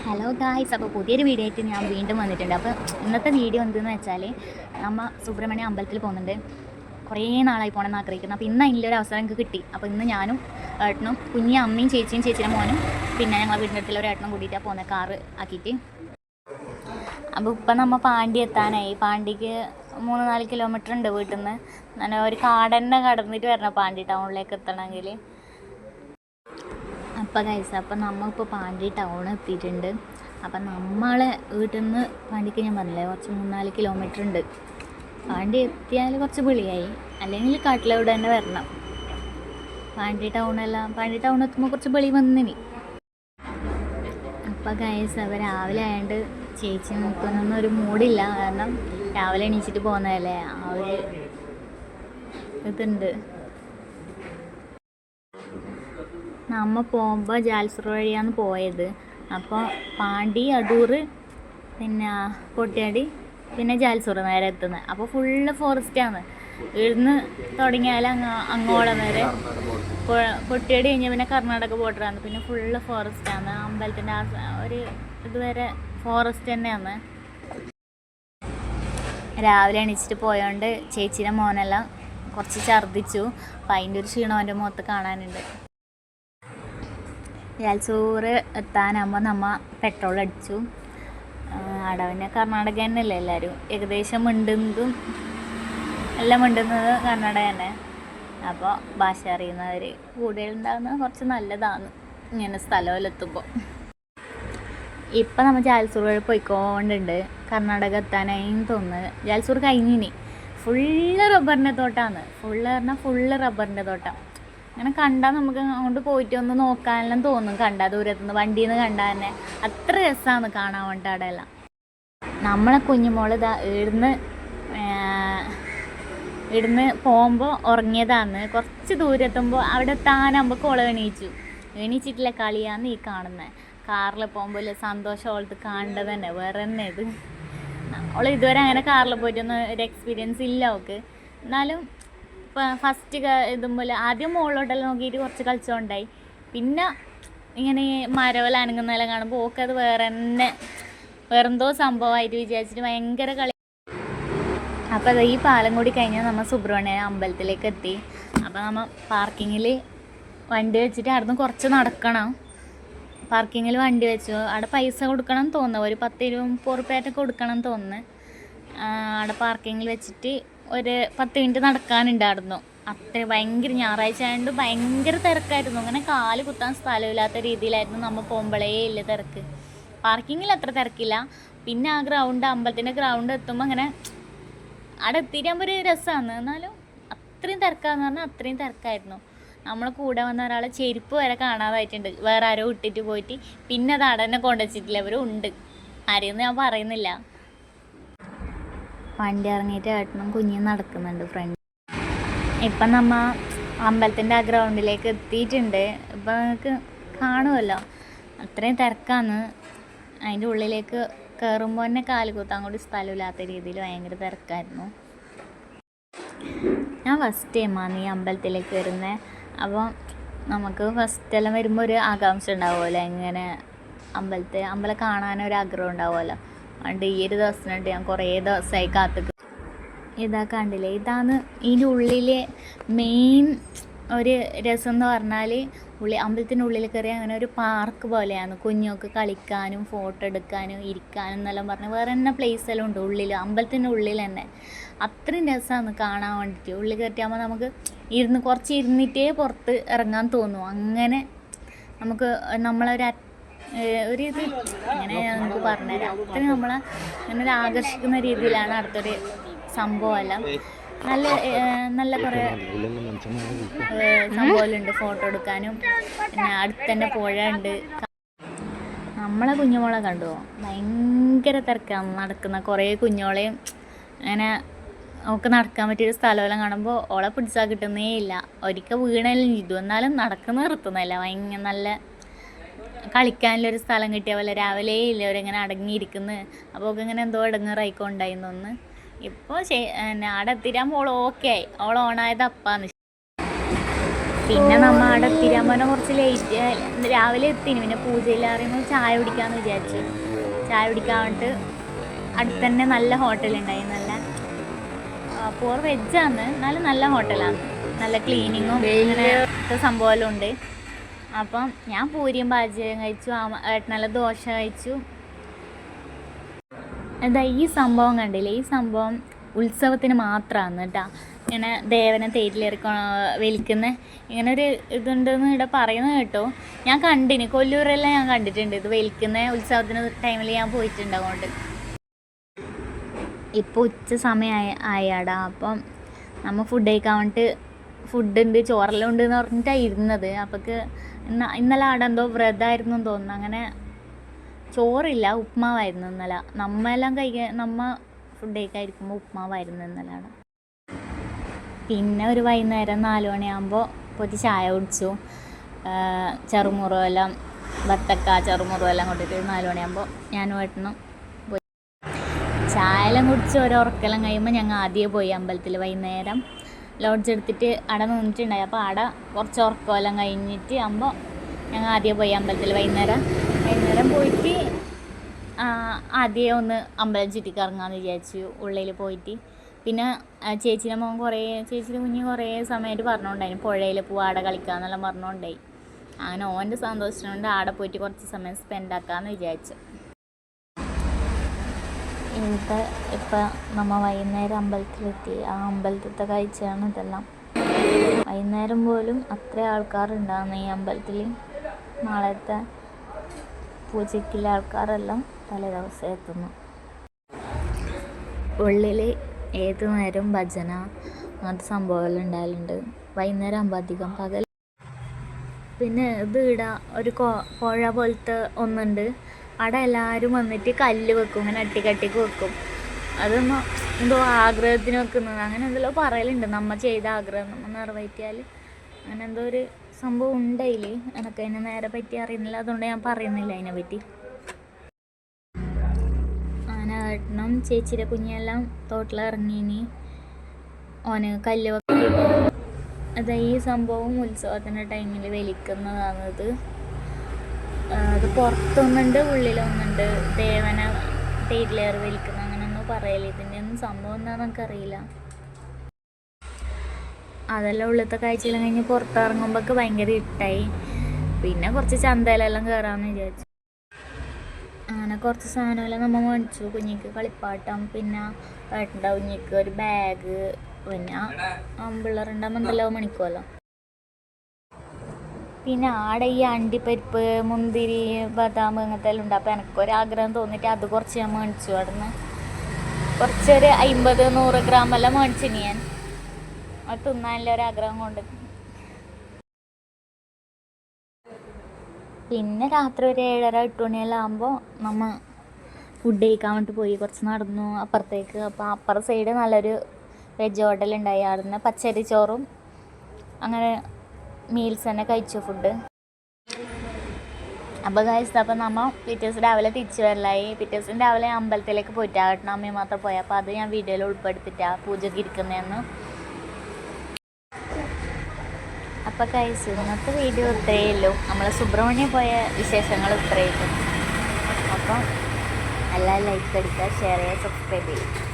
Hello guys അപ്പോൾ പുതിയൊരു video ആയിട്ട് ഞാൻ വീണ്ടും വന്നിട്ടുണ്ട്. അപ്പോൾ ഇന്നത്തെ വീഡിയോ എന്തെന്ന് വെച്ചാൽ നമ്മൾ സുബ്രഹ്മണ്യ അമ്പലത്തിൽ പോകുന്നുണ്ട്. കുറേ നാളായി പോകണമെന്ന് ആഗ്രഹിക്കുന്നു. അപ്പോൾ ഇന്ന് അതിന്റെ ഒരു അവസരം എനിക്ക് കിട്ടി. അപ്പോൾ ഇന്ന് ഞാനും ഏട്ടനും കുഞ്ഞി അമ്മയും ചേച്ചിയും ചേച്ചിയുടെ മോനും പിന്നെ ഞങ്ങളെ വീടിന്റെ അടുത്തുള്ള ഒരു ഏട്ടനും കൂടിയിട്ടാണ് പോകുന്നത് കാറ് ആക്കിയിട്ട്. അപ്പോൾ ഇപ്പം നമ്മൾ പാണ്ടി എത്താനായി. പാണ്ടിക്ക് മൂന്ന് നാല് കിലോമീറ്റർ ഉണ്ട് വീട്ടിൽ നിന്ന് ഒരു കാടന്നെ കടന്നിട്ട് വരണം. പാണ്ടി ടൗണിലേക്ക് എത്തണമെങ്കിൽ അപ്പം കൈസ അപ്പം നമ്മളിപ്പോൾ പാണ്ടി ടൗൺ എത്തിയിട്ടുണ്ട്. അപ്പം നമ്മളെ വീട്ടിൽ നിന്ന് പാണ്ടിക്ക് ഞാൻ പറഞ്ഞില്ലേ കുറച്ച് മൂന്നാൽ കിലോമീറ്റർ ഉണ്ട്. പാണ്ടി എത്തിയാൽ കുറച്ച് വിളിയായി അല്ലെങ്കിൽ കാട്ടിലവിടെ തന്നെ വരണം. പാണ്ടി ടൗണെല്ലാം പാണ്ടി ടൗൺ എത്തുമ്പോൾ കുറച്ച് വിളി വന്നിനി അപ്പം ഗൈസ് അവ രാവിലെ ആയതുകൊണ്ട് ചേച്ചി നോക്കാനൊന്നും ഒരു മൂടില്ല. കാരണം രാവിലെ എണീച്ചിട്ട് പോകുന്നതല്ലേ ആ ഒരു ഇതുണ്ട്. നമ്മ പോകുമ്പോൾ ജാൽസർ വഴിയാണ് പോയത്. അപ്പോൾ പാണ്ടി അടൂർ പിന്നെ കൊട്ടിയാടി പിന്നെ ജാൽസൂർ നേരെ എത്തുന്നത് അപ്പോൾ ഫുള്ള് ഫോറസ്റ്റാണ് ഇവിടുന്ന് തുടങ്ങിയാൽ അങ്ങ് അങ്ങോളം വരെ. കൊ- കൊട്ടിയാടി കഴിഞ്ഞാൽ പിന്നെ കർണാടക ബോർഡറാണ് പിന്നെ ഫുള്ള് ഫോറസ്റ്റാണ് അമ്പലത്തിന്റെ ആ ഒരു ഇതുവരെ ഫോറസ്റ്റ് തന്നെയാണ്. രാവിലെ എണീച്ചിട്ട് പോയോണ്ട് ചേച്ചിയുടെ മോനെല്ലാം കുറച്ച് ഛർദ്ദിച്ചു. അപ്പം അതിന്റെ ഒരു ക്ഷീണം അവന്റെ മുഖത്ത് കാണാനുണ്ട്. യാൽസൂറ് എത്താനാകുമ്പോൾ നമ്മ പെട്രോൾ അടിച്ചു. അവിടെ പിന്നെ കർണാടക തന്നെയല്ലേ എല്ലാവരും ഏകദേശം മിണ്ടുന്നതും എല്ലാം മിണ്ടുന്നത് കർണാടക തന്നെ അപ്പോൾ ഭാഷ അറിയുന്നവർ കൂടുതലുണ്ടാകുന്നത് കുറച്ച് നല്ലതാണ്. ഇങ്ങനെ സ്ഥലമെത്തുമ്പോൾ ഇപ്പം നമ്മൾ ജാൽസൂർ വഴി പോയിക്കോണ്ടുണ്ട്. കർണാടക എത്താനായി തോന്നുന്നത് ജാൽസൂർ കഴിഞ്ഞിനി. ഫുള്ള് റബ്ബറിന്റെ തോട്ടാണ് ഫുള്ള് പറഞ്ഞാൽ ഫുള്ള് റബ്ബറിന്റെ തോട്ടം. അങ്ങനെ കണ്ടാൽ നമുക്ക് അങ്ങോട്ട് പോയിട്ട് ഒന്ന് നോക്കാനെല്ലാം തോന്നും. കണ്ടാൽ ദൂരത്തുനിന്ന് വണ്ടിയിൽ നിന്ന് കണ്ടാൽ തന്നെ. അത്ര രസമാണ് കാണാൻ വേണ്ടി അവിടെ എല്ലാം. നമ്മളെ കുഞ്ഞുമോൾ ഇതാ ഇടുന്ന് ഇടുന്ന് പോകുമ്പോൾ ഉറങ്ങിയതാണ്. കുറച്ച് ദൂരെത്തുമ്പോൾ അവിടെ താനാകുമ്പോൾ കോൾ എണീച്ചു. എണീച്ചിട്ടില്ല കളിയാന്ന് ഈ കാണുന്നത് കാറിൽ പോകുമ്പോൾ സന്തോഷം ഓളത്ത് കാണേണ്ടത് തന്നെ. വേറെ തന്നെ ഇത്. അവൾ ഇതുവരെ അങ്ങനെ കാറിൽ പോയിട്ടൊന്നും ഒരു എക്സ്പീരിയൻസ് ഇല്ല അവൾക്ക് എന്നാലും ഫസ്റ്റ് ഇതുപോലെ ആദ്യം മുകളിലോട്ടെല്ലാം നോക്കിയിട്ട് കുറച്ച് കളിച്ചോണ്ടായി പിന്നെ ഇങ്ങനെ മരവല അനങ്ങുന്നതെല്ലാം കാണുമ്പോൾ ഓക്കെ അത് വേറെ തന്നെ വേറെന്തോ സംഭവമായിട്ട് വിചാരിച്ചിട്ട് ഭയങ്കര കളി. അപ്പോൾ അത് ഈ പാലം കൂടി കഴിഞ്ഞാൽ നമ്മൾ സുബ്രഹ്മണ്യ അമ്പലത്തിലേക്ക് എത്തി. അപ്പോൾ നമ്മൾ പാർക്കിങ്ങിൽ വണ്ടി വെച്ചിട്ട് അവിടുന്ന് കുറച്ച് നടക്കണം. പാർക്കിങ്ങിൽ വണ്ടി വെച്ചു. അവിടെ പൈസ കൊടുക്കണം തോന്നുന്നു. ഒരു പത്ത് ഇരുപത് റുപ്യായിട്ട് കൊടുക്കണം തോന്നുന്നു. ആ, അവിടെ പാർക്കിങ്ങിൽ വെച്ചിട്ട് ഒരു പത്ത് മിനിറ്റ് നടക്കാനുണ്ടായിരുന്നു. അത്ര ഭയങ്കര ഞായറാഴ്ച ആയതുകൊണ്ട് ഭയങ്കര തിരക്കായിരുന്നു. അങ്ങനെ കാൽ കുത്താൻ സ്ഥലമില്ലാത്ത രീതിയിലായിരുന്നു നമ്മൾ പോകുമ്പോഴേ ഇല്ല തിരക്ക്. പാർക്കിങ്ങിൽ അത്ര തിരക്കില്ല. പിന്നെ ആ ഗ്രൗണ്ട് അമ്പലത്തിന്റെ ഗ്രൗണ്ട് എത്തുമ്പോൾ അങ്ങനെ അവിടെ എത്തിയിട്ടാകുമ്പോൾ ഒരു രസമാണ് എന്നാലും അത്രയും തിരക്കാന്ന് പറഞ്ഞാൽ അത്രയും തിരക്കായിരുന്നു. നമ്മൾ കൂടെ വന്ന ഒരാളെ ചെരുപ്പ് വരെ കാണാതായിട്ടുണ്ട്. വേറെ ആരോ ഇട്ടിട്ട് പോയിട്ട്. പിന്നെ അത് അവിടെ തന്നെ കൊണ്ടുവച്ചിട്ടില്ല. അവരും ഉണ്ട്. ആരെയൊന്നും ഞാൻ പറയുന്നില്ല. വണ്ടി ഇറങ്ങിയിട്ട് ഏട്ടനും കുഞ്ഞും നടക്കുന്നുണ്ട് ഫ്രണ്ട് ഇപ്പം നമ്മ അമ്പലത്തിന്റെ ആ ഗ്രൗണ്ടിലേക്ക് എത്തിയിട്ടുണ്ട്. ഇപ്പം നിങ്ങൾക്ക് കാണുമല്ലോ അത്രയും തിരക്കാന്ന് അതിന്റെ ഉള്ളിലേക്ക് കയറുമ്പോൾ തന്നെ കാൽ കൂത്താൻ കൂടി സ്ഥലമില്ലാത്ത രീതിയിൽ ഭയങ്കര തിരക്കായിരുന്നു. ഞാൻ ഫസ്റ്റ് ടൈമാണ് ഈ അമ്പലത്തിലേക്ക് വരുന്നത് അപ്പം നമുക്ക് ഫസ്റ്റ് എല്ലാം വരുമ്പോൾ ഒരു ആകാംക്ഷ ഉണ്ടാവുമല്ലോ. എങ്ങനെ അമ്പലത്തെ അമ്പലം കാണാനൊരു ആഗ്രഹം ഉണ്ടാവുമല്ലോ. അതുകൊണ്ട് ഈ ഒരു ദിവസത്തിനായിട്ട് ഞാൻ കുറേ ദിവസമായി കാത്തു ഇതാ കണ്ടില്ലേ? ഇതാണ് ഇതിന്റെ ഉള്ളിലെ മെയിൻ ഒരു രസം എന്ന് പറഞ്ഞാൽ ഉള്ളി അമ്പലത്തിന്റെ ഉള്ളിൽ കയറി അങ്ങനെ ഒരു പാർക്ക് പോലെയാണ്. കുഞ്ഞുങ്ങൾക്ക് കളിക്കാനും ഫോട്ടോ എടുക്കാനും ഇരിക്കാനും എന്നെല്ലാം പറഞ്ഞ് വേറെ തന്നെ പ്ലേസ് എല്ലാം ഉണ്ട് ഉള്ളിൽ അമ്പലത്തിന്റെ ഉള്ളിൽ തന്നെ. അത്രയും രസമാണ് കാണാൻ വേണ്ടിയിട്ട് ഉള്ളിൽ കയറ്റിയാകുമ്പോൾ നമുക്ക് ഇരുന്ന് കുറച്ച് ഇരുന്നിട്ടേ പുറത്ത് ഇറങ്ങാൻ തോന്നും. അങ്ങനെ നമുക്ക് നമ്മളൊരു ഒരു ഇത് അങ്ങനെ നമുക്ക് പറഞ്ഞുതരാം. അത്രയും നമ്മളെ അങ്ങനെ ആകർഷിക്കുന്ന രീതിയിലാണ് അടുത്തൊരു സംഭവമെല്ലാം. നല്ല നല്ല കുറേ സംഭവമുണ്ട് ഫോട്ടോ എടുക്കാനും. പിന്നെ അടുത്തന്നെ പുഴ ഉണ്ട് നമ്മളെ കുഞ്ഞുമോളെ കണ്ടു? ഭയങ്കര തിരക്കാണ് നടക്കുന്ന കുറേ കുഞ്ഞോളെയും അങ്ങനെ നമുക്ക് നടക്കാൻ പറ്റിയൊരു സ്ഥലമെല്ലാം കാണുമ്പോൾ ഓളെ പിടിച്ചാൽ കിട്ടുന്നേ ഇല്ല. ഒരിക്കൽ വീണാലും ചെയ്തു എന്നാലും നടക്കുന്ന നിർത്തുന്നില്ല ഭയങ്കര നല്ല കളിക്കാനുള്ളൊരു സ്ഥലം കിട്ടിയ പോലെ രാവിലെ ഇല്ല അവരിങ്ങനെ അടങ്ങിയിരിക്കുന്നു. അപ്പോൾ ഒക്കെ ഇങ്ങനെ എന്തോ അടങ്ങറായിക്കൊണ്ടായിരുന്നു ഒന്ന് ഇപ്പോൾ പിന്നെ അവിടെ എത്തിരാകുമ്പോൾ ഓൾ ഓക്കെ ആയി. ഓൾ ഓണായത് അപ്പാന്ന്. പിന്നെ നമ്മൾ അവിടെ എത്തിരാൻ പറഞ്ഞാൽ കുറച്ച് ലേറ്റ് രാവിലെ എത്തിന്. പിന്നെ പൂജയിൽ അറിയുമ്പോൾ ചായ കുടിക്കാമെന്ന് വിചാരിച്ചു. ചായ കുടിക്കാൻ വേണ്ടിട്ട് അടുത്ത് തന്നെ നല്ല ഹോട്ടലുണ്ടായി നല്ല പൂർ വെജാണ് എന്നാലും നല്ല ഹോട്ടലാണ് നല്ല ക്ലീനിങ്ങും ഇങ്ങനത്തെ സംഭവമെല്ലാം ഉണ്ട്. അപ്പം ഞാൻ പൂരിയും പാചകം കഴിച്ചു ഏട്ടനല്ല ദോശ കഴിച്ചു. എന്താ ഈ സംഭവം കണ്ടില്ലേ? ഈ സംഭവം ഉത്സവത്തിന് മാത്രമാണ് കേട്ടോ. ഇങ്ങനെ ദേവനെ തേറ്റിലിറക്കണ വലിക്കുന്ന ഇങ്ങനൊരു ഇതുണ്ടെന്ന് ഇവിടെ പറയുന്നത് കേട്ടോ. ഞാൻ കണ്ടിന് കൊല്ലൂരെല്ലാം ഞാൻ കണ്ടിട്ടുണ്ട്. ഇത് വലിക്കുന്ന ഉത്സവത്തിന് ടൈമിൽ ഞാൻ പോയിട്ടുണ്ട് അങ്ങോട്ട്. ഇപ്പോൾ ഉച്ച സമയമായ ആയാടാ. അപ്പം നമ്മൾ ഫുഡ് കഴിക്കാൻ ഫുഡ് ഉണ്ട് ചോറെല്ലാം ഉണ്ട് എന്ന് പറഞ്ഞിട്ടാണ് ഇരുന്നത്. അപ്പോൾക്ക് ഇന്നലെ അവിടെ എന്തോ വ്രതമായിരുന്നു തോന്നുന്നു. അങ്ങനെ ചോറില്ല ഉപ്മാവായിരുന്നു ഇന്നലെ. നമ്മ എല്ലാം കഴിക്കാൻ നമ്മ ഫുഡ് കഴിക്കാതിരിക്കുമ്പോൾ ഉപ്മാവായിരുന്നു ഇന്നലെ അവിടെ. പിന്നെ ഒരു വൈകുന്നേരം നാല് മണിയാകുമ്പോൾ പൊതി ചായ കുടിച്ചു. ചെറുമുറുവെല്ലാം വത്തക്ക ചെറുമുറു എല്ലാം കൊണ്ടിട്ട് നാല് മണിയാകുമ്പോൾ ഞാനും വെട്ടണം ചായ എല്ലാം കുടിച്ച് ഒരു ഉറക്കെല്ലാം കഴിയുമ്പോൾ ഞങ്ങൾ ആദ്യമേ പോയി അമ്പലത്തിൽ വൈകുന്നേരം. ലോഡ്ജ് എടുത്തിട്ട് അവിടെ നിന്നിട്ടുണ്ടായി. അപ്പോൾ അവിടെ കുറച്ച് ഉറക്കമെല്ലാം കഴിഞ്ഞിട്ട് ആകുമ്പോൾ ഞങ്ങൾ ആദ്യം പോയി അമ്പലത്തിൽ. വൈകുന്നേരം വൈകുന്നേരം പോയിട്ട് ആദ്യം ഒന്ന് അമ്പലം ചുറ്റിക്കറങ്ങാമെന്ന് വിചാരിച്ചു ഉള്ളിൽ പോയിട്ട്. പിന്നെ ചേച്ചിന്റെ മോൻ കുറേ ചേച്ചിയുടെ കുഞ്ഞ് കുറേ സമയമായിട്ട് പറഞ്ഞുകൊണ്ടായിരുന്നു പുഴയിൽ പോവാ ആടെ കളിക്കാമെന്നെല്ലാം പറഞ്ഞുകൊണ്ടായി അങ്ങനെ ഓന്റെ കൊണ്ട് ആടെ പോയിട്ട് കുറച്ച് സമയം സ്പെൻഡ് ആക്കാമെന്ന് വിചാരിച്ചു. ഇവിടുത്തെ ഇപ്പം നമ്മൾ വൈകുന്നേരം അമ്പലത്തിലെത്തി. ആ അമ്പലത്തിലത്തെ കാഴ്ചയാണ് ഇതെല്ലാം. വൈകുന്നേരം പോലും അത്ര ആൾക്കാരുണ്ടാകുന്ന ഈ അമ്പലത്തിൽ നാളത്തെ പൂജയ്ക്കുള്ള ആൾക്കാരെല്ലാം തലേ ദിവസം എത്തുന്നു. ഉള്ളിൽ ഏത് നേരം ഭജന അങ്ങനത്തെ സംഭവമെല്ലാം ഉണ്ടാകലുണ്ട് വൈകുന്നേരം ആകുമ്പോൾ അധികം പകൽ പിന്നെ വീടാ ഒരു പുഴ പോലത്തെ ഒന്നുണ്ട്. അവിടെ എല്ലാവരും വന്നിട്ട് കല്ല് വെക്കും ഇങ്ങനെ അട്ടിക്കട്ടിക്ക് വെക്കും. അതൊന്നും എന്തോ ആഗ്രഹത്തിന് വെക്കുന്നത്. അങ്ങനെ എന്തെല്ലോ പറയലുണ്ട്. നമ്മ ചെയ്ത ആഗ്രഹം നമ്മൾ നിറവേറ്റിയാൽ അങ്ങനെ എന്തോ ഒരു സംഭവം ഉണ്ടായിൽ എനിക്ക് അതിനെ നേരെ പറ്റി അറിയുന്നില്ല. അതുകൊണ്ട് ഞാൻ പറയുന്നില്ല അതിനെ പറ്റി. അങ്ങനെ ഏട്ടനും ചേച്ചിയുടെ കുഞ്ഞെല്ലാം തോട്ടിലിറങ്ങിനി ഓന് കല്ല് വെക്കും. അത് ഈ സംഭവം ഉത്സവത്തിന്റെ ടൈമിൽ വലിക്കുന്നതാണത്. അത് പുറത്തൊന്നുണ്ട് ഉള്ളിലൊന്നുണ്ട്. ദേവന തേരിലേറി വലിക്കുന്ന അങ്ങനെയൊന്നും പറയൽ. ഇതിന്റെ ഒന്നും സംഭവം എന്താണെന്ന് നമുക്കറിയില്ല. അതെല്ലാം ഉള്ളത്തെ കാഴ്ചയെല്ലാം കഴിഞ്ഞ് പുറത്തിറങ്ങുമ്പോഴൊക്കെ ഭയങ്കര ഇട്ടായി പിന്നെ കുറച്ച് ചന്തയിലെല്ലാം കയറാമെന്ന് വിചാരിച്ചു. അങ്ങനെ കുറച്ച് സാധനമെല്ലാം നമ്മൾ മേടിച്ചു. കുഞ്ഞിക്ക് കളിപ്പാട്ടം പിന്നെ ഏട്ടന്റെ കുഞ്ഞിക്ക് ഒരു ബാഗ് പിന്നെ പിള്ളേരുണ്ടാകുമ്പോൾ എന്തെല്ലാം മണിക്കുമല്ലോ പിന്നെ ആടെ ഈ അണ്ടിപ്പരിപ്പ് മുന്തിരി ബദാം അങ്ങനത്തെ എല്ലാം ഉണ്ട്. അപ്പോൾ എനിക്കൊരാഗ്രഹം തോന്നിയിട്ട് അത് കുറച്ച് ഞാൻ മേടിച്ചു. അവിടുന്ന് കുറച്ചൊരു അമ്പത് നൂറ് ഗ്രാം എല്ലാം മേടിച്ചിനി ഞാൻ. അത് തിന്നാനുള്ള ഒരാഗ്രഹം കൊണ്ട്. പിന്നെ രാത്രി ഒരു ഏഴര എട്ട് മണിയെല്ലാം ആകുമ്പോൾ നമ്മൾ ഫുഡ് കഴിക്കാൻ വേണ്ടി പോയി. കുറച്ച് നടന്നു അപ്പുറത്തേക്ക്. അപ്പോൾ അപ്പുറ സൈഡ് നല്ലൊരു വെജ് ഹോട്ടൽ ഉണ്ടായി. അവിടുന്ന് പച്ചരി ചോറും അങ്ങനെ മീൽസ് തന്നെ കഴിച്ചു ഫുഡ് അപ്പോൾ കഴിച്ചത് അപ്പോൾ നമ്മൾ പിറ്റേഴ്സ് രാവിലെ തിരിച്ചു വരലായി. പിറ്റേ രാവിലെ അമ്പലത്തിലേക്ക് പോയിട്ടാകട്ടെ അമ്മയും മാത്രം പോയി. അപ്പോൾ അത് ഞാൻ വീഡിയോയിൽ ഉൾപ്പെടുത്തിയിട്ടാണ് പൂജയ്ക്ക് ഇരിക്കുന്നതെന്ന് അപ്പോൾ കഴിച്ചു ഇന്നത്തെ വീഡിയോ ഇത്രയേ ഉള്ളൂ. നമ്മൾ സുബ്രഹ്മണ്യം പോയ വിശേഷങ്ങൾ ഇത്രയേ ഉള്ളൂ. അപ്പം എല്ലാം ലൈക്ക് അടിക്കുക ഷെയർ ചെയ്യുക സബ്സ്ക്രൈബ് ചെയ്യുക.